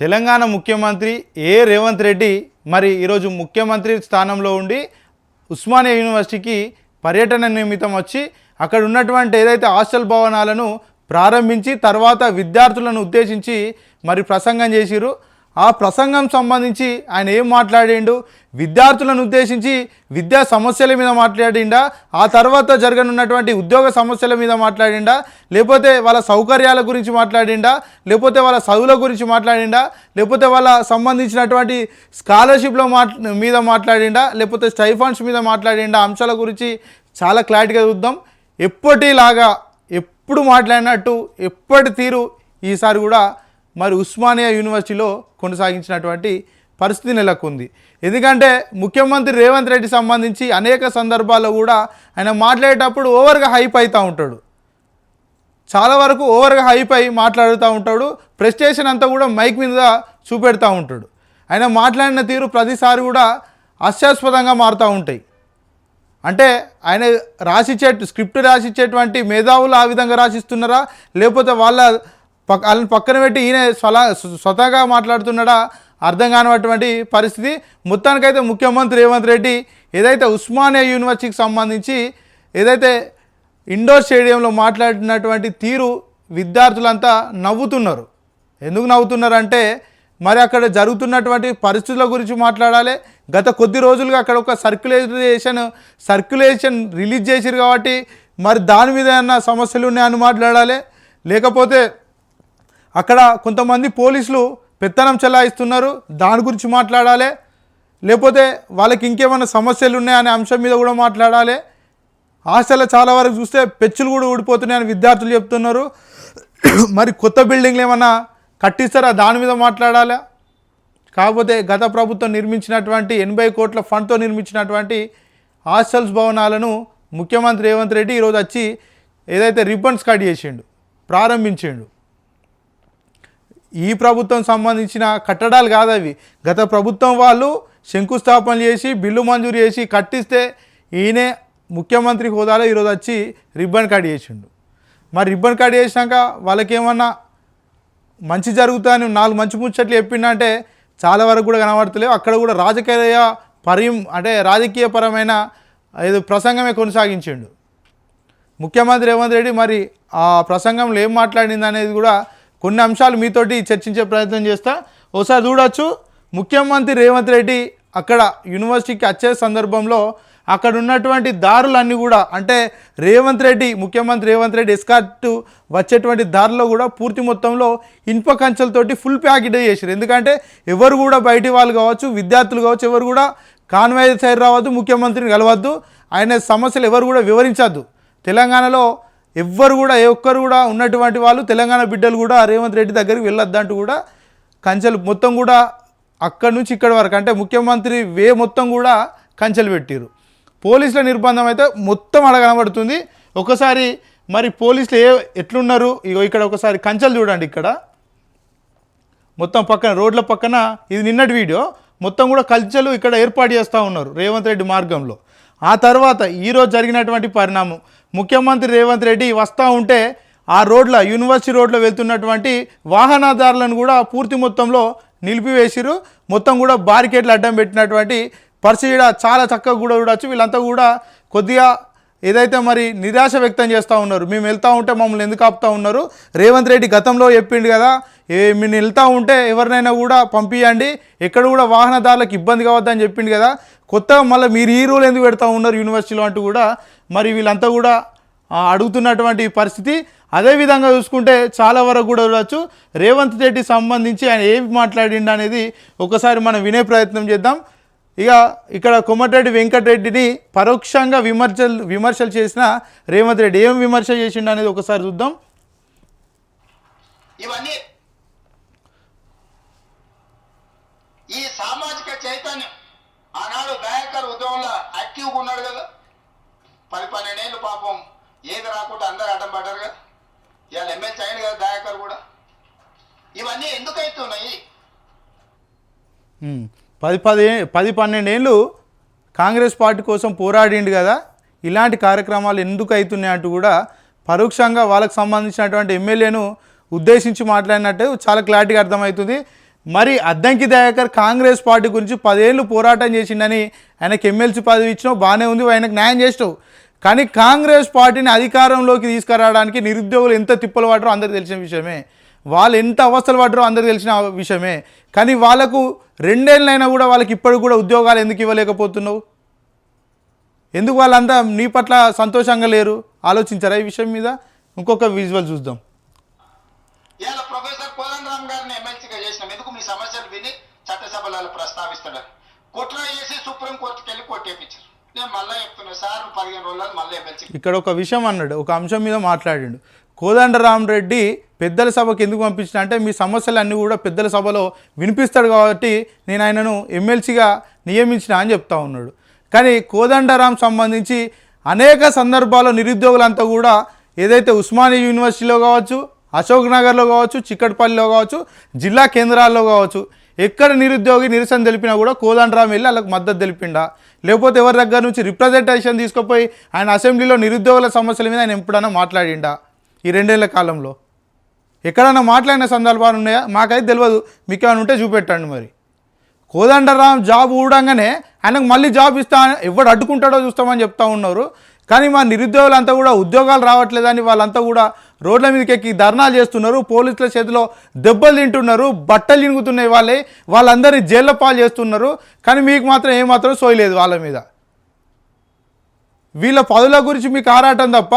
తెలంగాణ ముఖ్యమంత్రి ఏ రేవంత్ రెడ్డి మరి ఈరోజు ముఖ్యమంత్రి స్థానంలో ఉండి ఉస్మానియా యూనివర్సిటీకి పర్యటన నిమిత్తం వచ్చి అక్కడ ఉన్నటువంటి ఏదైతే హాస్టల్ భవనాలను ప్రారంభించి తర్వాత విద్యార్థులను ఉద్దేశించి మరి ప్రసంగం చేసిరు ఆ ప్రసంగం సంబంధించి ఆయన ఏం మాట్లాడిండు? విద్యార్థులను ఉద్దేశించి విద్యా సమస్యల మీద మాట్లాడిండా? ఆ తర్వాత జరగనున్నటువంటి ఉద్యోగ సమస్యల మీద మాట్లాడిండా? లేకపోతే వాళ్ళ సౌకర్యాల గురించి మాట్లాడిండా? లేకపోతే వాళ్ళ చదువుల గురించి మాట్లాడిండా? లేకపోతే వాళ్ళ సంబంధించినటువంటి స్కాలర్షిప్ల మాట్ మీద మాట్లాడిండా? లేకపోతే స్టైఫండ్స్ మీద మాట్లాడిండా? అంశాల గురించి చాలా క్లారిటీగా చూద్దాం. ఎప్పటిలాగా ఎప్పుడు మాట్లాడినట్టు ఎప్పటి తీరు ఈసారి కూడా మరి ఉస్మానియా యూనివర్సిటీలో కొనసాగించినటువంటి పరిస్థితి నెలకొంది. ఎందుకంటే ముఖ్యమంత్రి రేవంత్ రెడ్డి సంబంధించి అనేక సందర్భాల్లో కూడా ఆయన మాట్లాడేటప్పుడు ఓవర్గా హైప్ అవుతూ ఉంటాడు. చాలా వరకు ఓవర్గా హైప్ అయి మాట్లాడుతూ ఉంటాడు. ప్రెస్టేషన్ అంతా కూడా మైక్ మీద చూపెడతా ఉంటాడు. ఆయన మాట్లాడిన తీరు ప్రతిసారి కూడా హాస్యాస్పదంగా మారుతూ ఉంటాయి. అంటే ఆయన రాసిచ్చే స్క్రిప్ట్ రాసిచ్చేటువంటి మేధావులు ఆ విధంగా రాసిస్తున్నారా? లేకపోతే వాళ్ళ పక్క వాళ్ళని పక్కన పెట్టి ఈయన స్వలా స్వతహాగా మాట్లాడుతున్నాడా? అర్థం కానటువంటి పరిస్థితి. మొత్తానికైతే ముఖ్యమంత్రి రేవంత్ రెడ్డి ఏదైతే ఉస్మానియా యూనివర్సిటీకి సంబంధించి ఏదైతే ఇండోర్ స్టేడియంలో మాట్లాడినటువంటి తీరు విద్యార్థులంతా నవ్వుతున్నారు. ఎందుకు నవ్వుతున్నారంటే మరి అక్కడ జరుగుతున్నటువంటి పరిస్థితుల గురించి మాట్లాడాలి. గత కొద్ది రోజులుగా అక్కడ ఒక సర్క్యులేషన్ సర్క్యులేషన్ రిలీజ్ చేసిరు కాబట్టి మరి దాని మీద ఏమన్నా సమస్యలు ఉన్నాయని మాట్లాడాలి. లేకపోతే అక్కడ కొంతమంది పోలీసులు పెత్తనం చెలాయిస్తున్నారు. దాని గురించి మాట్లాడాలి. లేకపోతే వాళ్ళకి ఇంకేమైనా సమస్యలు ఉన్నాయనే అంశం మీద కూడా మాట్లాడాలి. హాస్టల్లో చాలా వరకు చూస్తే పెచ్చులు కూడా ఊడిపోతున్నాయని విద్యార్థులు చెప్తున్నారు. మరి కొత్త బిల్డింగ్లు ఏమన్నా కట్టిస్తారా? దాని మీద మాట్లాడాలా. కాకపోతే గత ప్రభుత్వం నిర్మించినటువంటి ఎనభై కోట్ల ఫండ్తో నిర్మించినటువంటి హాస్టల్స్ భవనాలను ముఖ్యమంత్రి రేవంత్ రెడ్డి ఈరోజు వచ్చి ఏదైతే రిబ్బన్స్ కట్ చేసిండు ప్రారంభించిండు. ఈ ప్రభుత్వం సంబంధించిన కట్టడాలు కాదు అవి. గత ప్రభుత్వం వాళ్ళు శంకుస్థాపన చేసి బిల్లు మంజూరు చేసి కట్టిస్తే ఈయనే ముఖ్యమంత్రి హోదాలో ఈరోజు వచ్చి రిబ్బన్ కట్ చేసిండు. మరి రిబ్బన్ కట్ చేసినాక వాళ్ళకేమన్నా మంచి జరుగుతుందని నాలుగు మంచి ముచ్చట్లు చెప్పిండంటే చాలా వరకు కూడా కనబడతలేవు. అక్కడ కూడా రాజకీయ పరి అంటే రాజకీయపరమైన ఏదో ప్రసంగమే కొనసాగించిండు. ముఖ్యమంత్రి రేవంత్ రెడ్డి మరి ఆ ప్రసంగంలో ఏం మాట్లాడింది అనేది కూడా కొన్ని అంశాలు మీతోటి చర్చించే ప్రయత్నం చేస్తా. ఒకసారి చూడొచ్చు. ముఖ్యమంత్రి రేవంత్ రెడ్డి అక్కడ యూనివర్సిటీకి వచ్చే సందర్భంలో అక్కడ ఉన్నటువంటి దారులన్నీ కూడా అంటే రేవంత్ రెడ్డి ముఖ్యమంత్రి రేవంత్ రెడ్డి ఎస్కార్ట్ వచ్చేటువంటి దారిలో కూడా పూర్తి మొత్తంలో ఇనుప కంచెలతోటి ఫుల్ ప్యాకెట్ చేసారు ఎందుకంటే ఎవరు కూడా బయటి వాళ్ళు కావచ్చు విద్యార్థులు కావచ్చు ఎవరు కూడా కాన్వాయ్ సైడ్ రావద్దు ముఖ్యమంత్రిని కలవద్దు. ఆయన సమస్యలు ఎవరు కూడా వివరించద్దు. తెలంగాణలో ఎవ్వరు కూడా ఏ ఒక్కరు కూడా ఉన్నటువంటి వాళ్ళు తెలంగాణ బిడ్డలు కూడా రేవంత్ రెడ్డి దగ్గరికి వెళ్ళొద్దంటూ కూడా కంచెలు మొత్తం కూడా అక్కడి నుంచి ఇక్కడి వరకు అంటే ముఖ్యమంత్రి వే మొత్తం కూడా కంచెలు పెట్టారు పోలీసుల నిర్బంధం అయితే మొత్తం అలా కనబడుతుంది. ఒకసారి మరి పోలీసులు ఏ ఎట్లున్నారు? ఇగో ఇక్కడ ఒకసారి కంచెలు చూడండి ఇక్కడ. మొత్తం పక్కన రోడ్ల పక్కన ఇది నిన్నటి వీడియో. మొత్తం కూడా కల్చలు ఇక్కడ ఏర్పాటు చేస్తూ ఉన్నారు రేవంత్ రెడ్డి మార్గంలో. ఆ తర్వాత ఈరోజు జరిగినటువంటి పరిణామం ముఖ్యమంత్రి రేవంత్ రెడ్డి వస్తూ ఉంటే ఆ రోడ్ల యూనివర్సిటీ రోడ్లో వెళ్తున్నటువంటి వాహనదారులను కూడా పూర్తి మొత్తంలో నిలిపివేసిరు మొత్తం కూడా బారికేడ్లు అడ్డం పెట్టినటువంటి పరిస్థితి ఈడ చాలా చక్కగా కూడా చూడొచ్చు. వీళ్ళంతా కూడా కొద్దిగా ఏదైతే మరి నిరాశ వ్యక్తం చేస్తూ ఉన్నారు మేము వెళ్తూ ఉంటే మమ్మల్ని ఎందుకు ఆపుతూ ఉన్నారు? రేవంత్ రెడ్డి గతంలో చెప్పిండు కదా ఏ మేము వెళ్తూ ఉంటే ఎవరినైనా కూడా పంపించండి ఎక్కడ కూడా వాహనదారులకు ఇబ్బంది కావద్దని చెప్పిండు కదా. కొత్తగా మళ్ళీ మీరు ఈ రూల్ ఎందుకు పెడతా ఉన్నారు యూనివర్సిటీలో అంటూ కూడా మరి వీళ్ళంతా కూడా అడుగుతున్నటువంటి పరిస్థితి. అదేవిధంగా చూసుకుంటే చాలా వరకు కూడా చూడవచ్చు రేవంత్ రెడ్డి సంబంధించి ఆయన ఏమి మాట్లాడిండు అనేది ఒకసారి మనం వినే ప్రయత్నం చేద్దాం. ఇక ఇక్కడ కొమ్మటిరెడ్డి వెంకటరెడ్డిని పరోక్షంగా విమర్శలు విమర్శలు చేసిన రేవంత్ రెడ్డి ఏం విమర్శ చేసిండు అనేది ఒకసారి చూద్దాం. ఇవన్నీ ఈ సామాజిక చైతన్యం ఆనాడు దయాకర్ ఉద్యమంలో యాక్టివ్గా ఉన్నాడు కదా. పది పన్నెండేళ్ళు పాపం. ఏది రాకుండా అందరు అడ్డం పడ్డారుగా? ఇవాళ ఎమ్మెల్సీ అయ్యాడు కదా దయాకర్ కూడా. ఇవన్నీ ఎందుకు అవుతున్నాయి పది పది పది పన్నెండేళ్ళు కాంగ్రెస్ పార్టీ కోసం పోరాడిండు కదా ఇలాంటి కార్యక్రమాలు ఎందుకు అవుతున్నాయి అంటూ కూడా పరోక్షంగా వాళ్ళకు సంబంధించినటువంటి ఎమ్మెల్యేను ఉద్దేశించి మాట్లాడినట్టు చాలా క్లారిటీగా అర్థమవుతుంది. మరి అద్దంకి దయాకర్ కాంగ్రెస్ పార్టీ గురించి పదేళ్ళు పోరాటం చేసిండని ఆయనకి ఎమ్మెల్సీ పదవి ఇచ్చినావు బాగానే ఉంది ఆయనకు న్యాయం చేసినావు. కానీ కాంగ్రెస్ పార్టీని అధికారంలోకి తీసుకురావడానికి నిరుద్యోగులు ఎంత తిప్పలు పడరో అందరికీ తెలిసిన విషయమే. వాళ్ళు ఎంత అవస్థలు పడ్డరో అందరికీ తెలిసిన విషయమే. కానీ వాళ్ళకు రెండేళ్ళైనా కూడా వాళ్ళకి ఇప్పటికి కూడా ఉద్యోగాలు ఎందుకు ఇవ్వలేకపోతున్నావు? ఎందుకు వాళ్ళంతా నీ పట్ల సంతోషంగా లేరు? ఆలోచించారా ఈ విషయం మీద? ఇంకొక విజువల్ చూద్దాం. ఇవాళ ప్రొఫెసర్ కోదండరామ్ గారిని ఎమ్మెల్సీగా చేసినాం ఎందుకు మీ సమస్యలు విని చట్టసభలలో కుట్ర చేసి సుప్రీంకోర్టుకి వెళ్ళి కొట్టేపించారు నేను మళ్ళీ చెప్తున్నా సార్ పదిహేను రోజులు మళ్ళీ ఎమ్మెల్సీ ఇక్కడ ఒక విషయం అన్నాడు ఒక అంశం మీద మాట్లాడిండు. కోదండరామ్ రెడ్డి పెద్దల సభకు ఎందుకు పంపించిన అంటే మీ సమస్యలన్నీ కూడా పెద్దల సభలో వినిపిస్తాడు కాబట్టి నేను ఆయనను ఎమ్మెల్సీగా నియమించిన అని చెప్తా ఉన్నాడు. కానీ కోదండరాం సంబంధించి అనేక సందర్భాల్లో నిరుద్యోగులంతా కూడా ఏదైతే ఉస్మానియా యూనివర్సిటీలో కావచ్చు అశోక్ నగర్లో కావచ్చు చిక్కటిపల్లిలో కావచ్చు జిల్లా కేంద్రాల్లో కావచ్చు ఎక్కడ నిరుద్యోగి నిరసన తెలిపినా కూడా కోదండరాం వెళ్ళి వాళ్ళకి మద్దతు తెలిపిండా? లేకపోతే ఎవరి దగ్గర నుంచి రిప్రజెంటేషన్ తీసుకుపోయి ఆయన అసెంబ్లీలో నిరుద్యోగుల సమస్యల మీద ఆయన ఎప్పుడైనా మాట్లాడిండా? ఈ రెండేళ్ళ కాలంలో. ఎక్కడైనా మాట్లాడిన సందర్భాలు ఉన్నాయా? మాకైతే తెలియదు మీకు ఏమైనా ఉంటే చూపెట్టండి మరి. కోదండరాం జాబ్ ఊడంగానే ఆయనకు మళ్ళీ జాబ్ ఇస్తా ఎవడు అడ్డుకుంటాడో చూస్తామని చెప్తా ఉన్నారు. కానీ మా నిరుద్యోగులంతా కూడా ఉద్యోగాలు రావట్లేదని వాళ్ళంతా కూడా రోడ్ల మీదకెక్కి ధర్నాలు చేస్తున్నారు. పోలీసుల చేతిలో దెబ్బలు తింటున్నారు. బట్టలు ఇనుగుతున్నాయి వాళ్ళే. వాళ్ళందరినీ జైల్లో పాలు చేస్తున్నారు. కానీ మీకు మాత్రం ఏమాత్రం సోయలేదు వాళ్ళ మీద. వీళ్ళ పదుల గురించి మీకు ఆరాటం తప్ప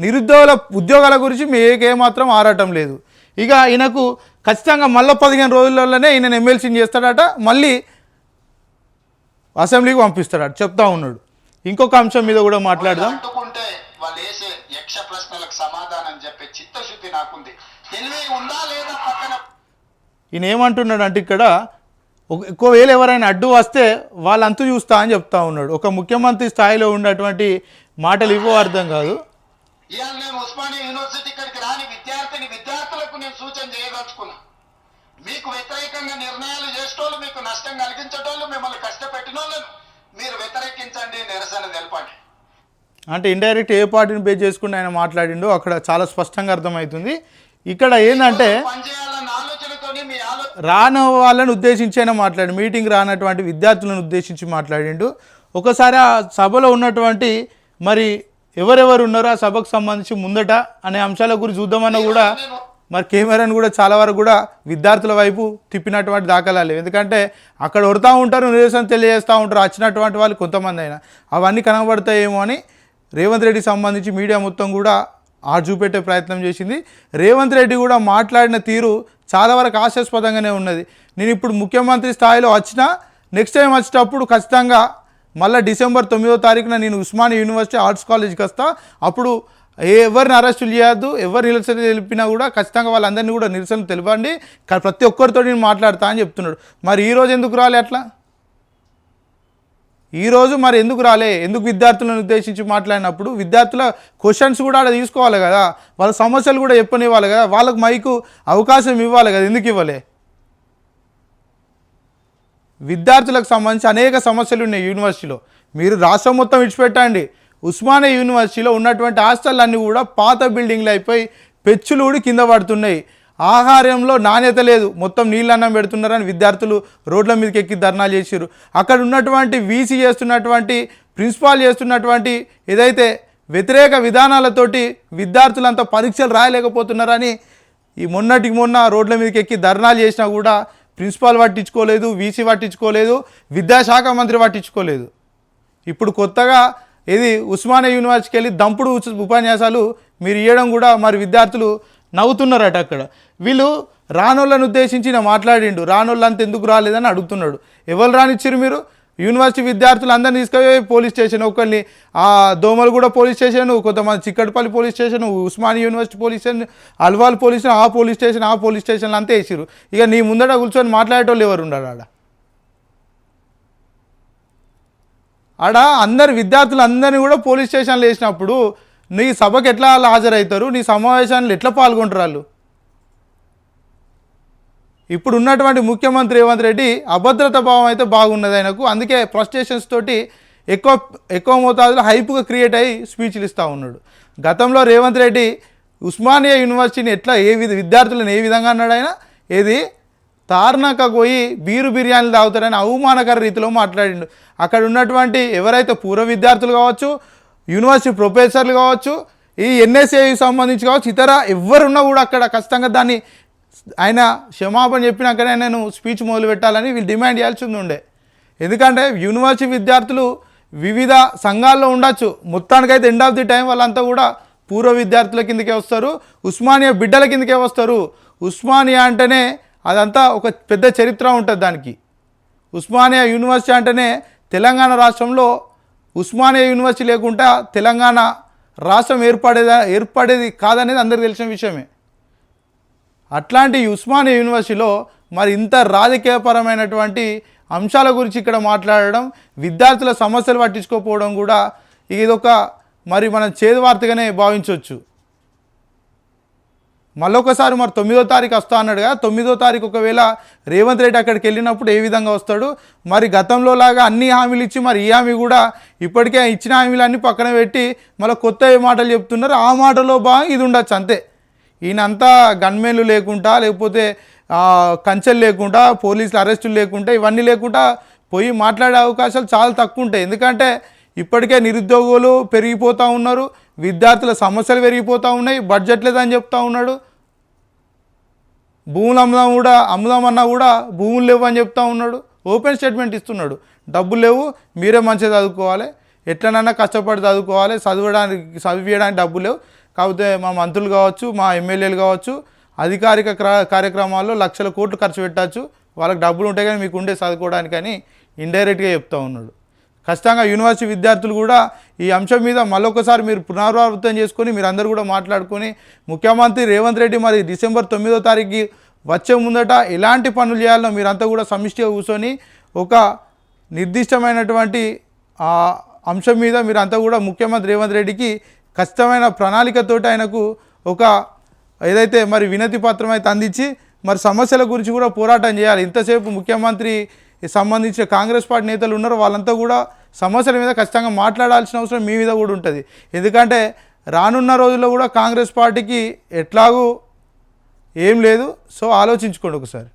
నిరుద్యోగుల ఉద్యోగాల గురించి మీకు ఏమాత్రం ఆరాటం లేదు. ఇక ఈయనకు ఖచ్చితంగా మళ్ళీ పదిహేను రోజులలోనే ఈయన ఎమ్మెల్సీని చేస్తాడట. మళ్ళీ అసెంబ్లీకి పంపిస్తాడట. చెప్తా ఉన్నాడు. ఇంకొక అంశం మీద కూడా మాట్లాడదాం. అడ్డుకుంటే వాళ్ళు వేసే యక్ష ప్రశ్నలకు సమాధానం చెప్పే చిత్తశుద్ధి నాకుంది. తెలివి ఉందా లేదా పక్కన? ఈయన ఏమంటున్నాడు అంటే ఇక్కడ ఒక- ఒకవేళ ఎవరైనా అడ్డు వస్తే వాళ్ళంతు చూస్తా అని చెప్తా ఉన్నాడు. ఒక ముఖ్యమంత్రి స్థాయిలో ఉన్నటువంటి మాటలు ఇవ్వ అర్థం కాదు. ఇవాళ నేను ఉస్మానియా యూనివర్సిటీ ఇక్కడికి రాని విద్యార్థిని విద్యార్థులకు నేను సూచన చేయదలుచుకున్నా. మీకు వ్యతిరేకంగా నిర్ణయాలు చేసేటోళ్ళు మీకు నష్టం కలిగించేటోళ్ళు మిమ్మల్ని కష్టపెట్టినోళ్ళను మీరు వ్యతిరేకించండి నిరసన తెలపండి. అంటే ఇండైరెక్ట్ ఏ పార్టీని బేస్ చేసుకుని ఆయన మాట్లాడిండో అక్కడ చాలా స్పష్టంగా అర్థమవుతుంది. ఇక్కడ ఏంటంటే రాని వాళ్ళని ఉద్దేశించి ఆయన మాట్లాడి మీటింగ్ రానటువంటి విద్యార్థులను ఉద్దేశించి మాట్లాడిండు. ఒకసారి ఆ సభలో ఉన్నటువంటి మరి ఎవరెవరు ఉన్నారో ఆ సభకు సంబంధించి ముందట అనే అంశాల గురించి చూద్దామన్నా కూడా మరి కెమెరాను కూడా చాలా వరకు కూడా విద్యార్థుల వైపు తిప్పినటువంటి దాఖలాలు లేవు. ఎందుకంటే అక్కడ వరుతూ ఉంటారు నిరసన తెలియజేస్తూ ఉంటారు వచ్చినటువంటి వాళ్ళు కొంతమంది అయినా. అవన్నీ కనబడతాయేమో అని రేవంత్ రెడ్డికి సంబంధించి మీడియా మొత్తం కూడా ఆ చూపెట్టే ప్రయత్నం చేసింది. రేవంత్ రెడ్డి కూడా మాట్లాడిన తీరు చాలా వరకు ఆశాస్పదంగానే ఉన్నది. నేను ఇప్పుడు ముఖ్యమంత్రి స్థాయిలో వచ్చినా నెక్స్ట్ టైం వచ్చేటప్పుడు ఖచ్చితంగా మళ్ళీ డిసెంబర్ తొమ్మిదో తారీఖున నేను ఉస్మానియా యూనివర్సిటీ ఆర్ట్స్ కాలేజ్కి వస్తా. అప్పుడు ఎవరిని అరెస్టులు చేయొద్దు ఎవరు నిరసన తెలిపినా కూడా ఖచ్చితంగా వాళ్ళందరినీ కూడా నిరసన తెలిపండి. ప్రతి ఒక్కరితో నేను మాట్లాడతా అని చెప్తున్నాడు. మరి ఈరోజు ఎందుకు రాలే అట్లా? ఈరోజు మరి ఎందుకు రాలే? ఎందుకు విద్యార్థులను ఉద్దేశించి మాట్లాడినప్పుడు విద్యార్థుల క్వశ్చన్స్ కూడా అక్కడ తీసుకోవాలి కదా. వాళ్ళ సమస్యలు కూడా చెప్పనివ్వాలి కదా. వాళ్ళకు మైకు అవకాశం ఇవ్వాలి కదా. ఎందుకు ఇవ్వలే? విద్యార్థులకు సంబంధించి అనేక సమస్యలు ఉన్నాయి యూనివర్సిటీలో. మీరు రాష్ట్రం మొత్తం విడిచిపెట్టండి. ఉస్మానియా యూనివర్సిటీలో ఉన్నటువంటి హాస్టల్ అన్నీ కూడా పాత బిల్డింగ్లు అయిపోయి పెచ్చులు కూడా కింద పడుతున్నాయి. ఆహారంలో నాణ్యత లేదు. మొత్తం నీళ్ళన్నం పెడుతున్నారని విద్యార్థులు రోడ్ల మీదకి ఎక్కి ధర్నాలు చేశారు అక్కడ ఉన్నటువంటి వీసీ చేస్తున్నటువంటి ప్రిన్సిపాల్ చేస్తున్నటువంటి ఏదైతే వ్యతిరేక విధానాలతోటి విద్యార్థులంతా పరీక్షలు రాయలేకపోతున్నారని ఈ మొన్నటికి మొన్న రోడ్ల మీదకి ఎక్కి ధర్నాలు చేసినా కూడా ప్రిన్సిపాల్ పట్టించుకోలేదు వీసీ పట్టించుకోలేదు విద్యాశాఖ మంత్రి పట్టించుకోలేదు. ఇప్పుడు కొత్తగా ఇది ఉస్మానియా యూనివర్సిటీకి వెళ్ళి దంపుడు ఉపన్యాసాలు మీరు ఇవ్వడం కూడా మరి విద్యార్థులు నవ్వుతున్నారట అక్కడ. వీళ్ళు రానోళ్ళని ఉద్దేశించి నా మాట్లాడిండు. రానోళ్ళంత ఎందుకు రాలేదని అడుగుతున్నాడు. ఎవరు రానిచ్చారు మీరు? యూనివర్సిటీ విద్యార్థులు అందరిని తీసుకుపోయి పోలీస్ స్టేషన్ ఒకరిని ఆ దోమలు కూడా పోలీస్ స్టేషన్ కొంతమంది Chikkatipalli police station Osmania university police station Alwal police station ఆ పోలీస్ స్టేషన్ ఆ పోలీస్ స్టేషన్లు అంతా వేసిరు ఇక నీ ముందట కూర్చొని మాట్లాడేటోళ్ళు ఎవరు ఉండరు ఆడ? ఆడ అందరు విద్యార్థులు అందరినీ కూడా పోలీస్ స్టేషన్లో వేసినప్పుడు నీ సభకు ఎట్లా హాజరవుతారు? నీ సమావేశాన్ని ఎట్లా పాల్గొంటారు వాళ్ళు? ఇప్పుడు ఉన్నటువంటి ముఖ్యమంత్రి రేవంత్ రెడ్డి అభద్రత భావం అయితే బాగున్నది ఆయనకు. అందుకే ఫ్రస్ట్రేషన్స్ తోటి ఎక్కువ ఎక్కువ మోతాదులో హైప్గా క్రియేట్ అయ్యి స్పీచ్లు ఇస్తూ ఉన్నాడు. గతంలో రేవంత్ రెడ్డి ఉస్మానియా యూనివర్సిటీని ఎట్లా ఏ విధ విద్యార్థులను ఏ విధంగా అన్నాడు ఆయన? ఏది తార్నాక పోయి బీరు బిర్యానీలు తాగుతారని అవమానకర రీతిలో మాట్లాడిండు. అక్కడ ఉన్నటువంటి ఎవరైతే పూర్వ విద్యార్థులు కావచ్చు యూనివర్సిటీ ప్రొఫెసర్లు కావచ్చు ఈ ఎన్ఎస్ఏకి సంబంధించి కావచ్చు ఇతర ఎవరున్నా కూడా అక్కడ ఖచ్చితంగా దాన్ని ఆయన క్షమాపణ చెప్పినాకనే నేను స్పీచ్ మొదలు పెట్టాలని వీళ్ళు డిమాండ్ చేయాల్సి ఉండే. ఎందుకంటే యూనివర్సిటీ విద్యార్థులు వివిధ సంఘాల్లో ఉండొచ్చు. మొత్తానికైతే ఎండ్ ఆఫ్ ది టైం వాళ్ళంతా కూడా పూర్వ విద్యార్థుల కిందకే వస్తారు. ఉస్మానియా బిడ్డల కిందకే వస్తారు. ఉస్మానియా అంటేనే అదంతా ఒక పెద్ద చరిత్ర ఉంటుంది దానికి. ఉస్మానియా యూనివర్సిటీ అంటేనే తెలంగాణ రాష్ట్రంలో ఉస్మానియా యూనివర్సిటీ లేకుండా తెలంగాణ రాష్ట్రం ఏర్పడేదా ఏర్పడేది కాదనేది అందరికీ తెలిసిన విషయమే. అట్లాంటి ఉస్మానియా యూనివర్సిటీలో మరి ఇంత రాజకీయపరమైనటువంటి అంశాల గురించి ఇక్కడ మాట్లాడడం విద్యార్థుల సమస్యలు పట్టించుకోకపోవడం కూడా ఇదొక మరి మనం చేదువార్తగానే భావించవచ్చు. మళ్ళొకసారి మరి తొమ్మిదో తారీఖు వస్తా అన్నాడు కదా తొమ్మిదో తారీఖు ఒకవేళ రేవంత్ రెడ్డి అక్కడికి వెళ్ళినప్పుడు ఏ విధంగా వస్తాడు? మరి గతంలో లాగా అన్ని హామీలు ఇచ్చి మరి ఈ హామీ కూడా ఇప్పటికే ఇచ్చిన హామీలన్నీ పక్కన పెట్టి మళ్ళీ కొత్త ఏ మాటలు చెప్తున్నారు. ఆ మాటలో బాగా ఇది ఉండొచ్చు అంతే. ఈయనంతా గన్మెన్లు లేకుండా లేకపోతే కంచెలు లేకుండా పోలీసులు అరెస్టులు లేకుండా ఇవన్నీ లేకుండా పోయి మాట్లాడే అవకాశాలు చాలా తక్కువ ఉంటాయి. ఎందుకంటే ఇప్పటికే నిరుద్యోగులు పెరిగిపోతూ ఉన్నారు విద్యార్థుల సమస్యలు పెరిగిపోతూ ఉన్నాయి బడ్జెట్ లేదని చెప్తా ఉన్నాడు. భూములు అమ్ముదాం కూడా అమ్ముదామన్నా కూడా భూములు లేవు అని చెప్తా ఉన్నాడు. ఓపెన్ స్టేట్మెంట్ ఇస్తున్నాడు. డబ్బులు లేవు మీరే మంచిగా చదువుకోవాలి. ఎట్లనన్నా కష్టపడి చదువుకోవాలి చదవడానికి చదివియడానికి డబ్బులు లేవు. కాకపోతే మా మంత్రులు కావచ్చు మా ఎమ్మెల్యేలు కావచ్చు అధికారిక కార్యక్రమాల్లో లక్షల కోట్లు ఖర్చు పెట్టచ్చు. వాళ్ళకి డబ్బులు ఉంటాయి కానీ మీకు ఉండే చదువుకోవడానికని ఇండైరెక్ట్గా చెప్తా ఉన్నాడు. ఖచ్చితంగా యూనివర్సిటీ విద్యార్థులు కూడా ఈ అంశం మీద మళ్ళొకసారి మీరు పునరావృతం చేసుకొని మీరు అందరూ కూడా మాట్లాడుకొని ముఖ్యమంత్రి రేవంత్ రెడ్డి మరి డిసెంబర్ తొమ్మిదో తారీఖుకి వచ్చే ముందట ఎలాంటి పనులు చేయాలో మీరంతా కూడా సమిష్టిగా కూర్చొని ఒక నిర్దిష్టమైనటువంటి అంశం మీద మీరంతా కూడా ముఖ్యమంత్రి రేవంత్ రెడ్డికి ఖచ్చితమైన ప్రణాళికతోటి ఆయనకు ఒక ఏదైతే మరి వినతి పత్రం అయితే అందించి మరి సమస్యల గురించి కూడా పోరాటం చేయాలి. ఇంతసేపు ముఖ్యమంత్రి సంబంధించిన కాంగ్రెస్ పార్టీ నేతలు ఉన్నారో వాళ్ళంతా కూడా సమస్యల మీద ఖచ్చితంగా మాట్లాడాల్సిన అవసరం మీ మీద కూడా ఉంటుంది. ఎందుకంటే రానున్న రోజుల్లో కూడా కాంగ్రెస్ పార్టీకి ఎట్లాగూ ఏం లేదు. సో ఆలోచించుకోండి ఒకసారి.